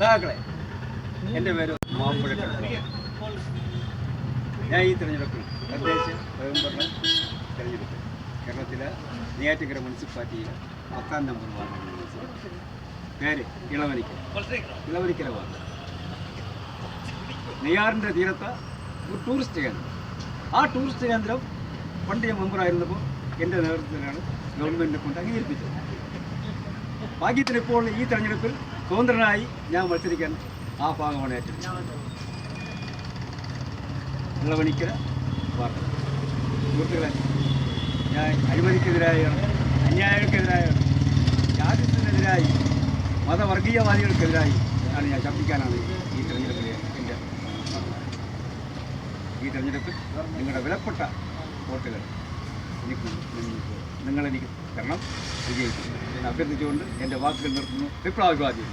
സഹാക്കളെ എന്റെ പേര് മാമ്പുഴ ഞാൻ ഈ തിരഞ്ഞെടുപ്പിൽ തദ്ദേശ സ്വയംഭരണ തിരഞ്ഞെടുപ്പ് കേരളത്തിലെ നെയ്യാറ്റിക്കര മുനിസിപ്പാലിറ്റിയിലെ പത്താം നമ്പർ വാർഡ് പേര് ഇളവനിക്കൽ ഇളവനിക്കര വാർഡ്. നെയ്യാറിന്റെ തീരത്ത് ഒരു ടൂറിസ്റ്റ് കേന്ദ്രം. ആ ടൂറിസ്റ്റ് കേന്ദ്രം പണ്ട് ഞാൻ മെമ്പറായിരുന്നപ്പോൾ എന്റെ നേതൃത്വത്തിലാണ് ഗവൺമെന്റിനെ കൊണ്ട് അംഗീകരിപ്പിച്ചത്. ഭാഗ്യത്തിന് ഇപ്പോൾ ഈ തെരഞ്ഞെടുപ്പിൽ സ്വതന്ത്രനായി ഞാൻ മത്സരിക്കാൻ ആ ഭാഗമാണ് ഏറ്റെടുത്തത്. ഇളവണിക്കര വാർത്ത. സുഹൃത്തുക്കളെ ഞാൻ അഴിമതിക്കെതിരായാണ് അന്യായങ്ങൾക്കെതിരായാണ് ജാതിത്തിനെതിരായി മതവർഗീയവാദികൾക്കെതിരായി ആണ് ഞാൻ ശബ്ദിക്കാനാണ് ഈ തെരഞ്ഞെടുപ്പിലെ എന്റെ ഈ തെരഞ്ഞെടുപ്പിൽ നിങ്ങളുടെ വിലപ്പെട്ട വോട്ടുകൾ എനിക്ക് നിങ്ങളെനിക്ക് തരണം വിജയിക്കും എന്ന് അഭ്യർത്ഥിച്ചുകൊണ്ട് എന്റെ വാക്കുകൾ നിർത്തുന്നു. വിപ്ലവാഭിവാദ്യം.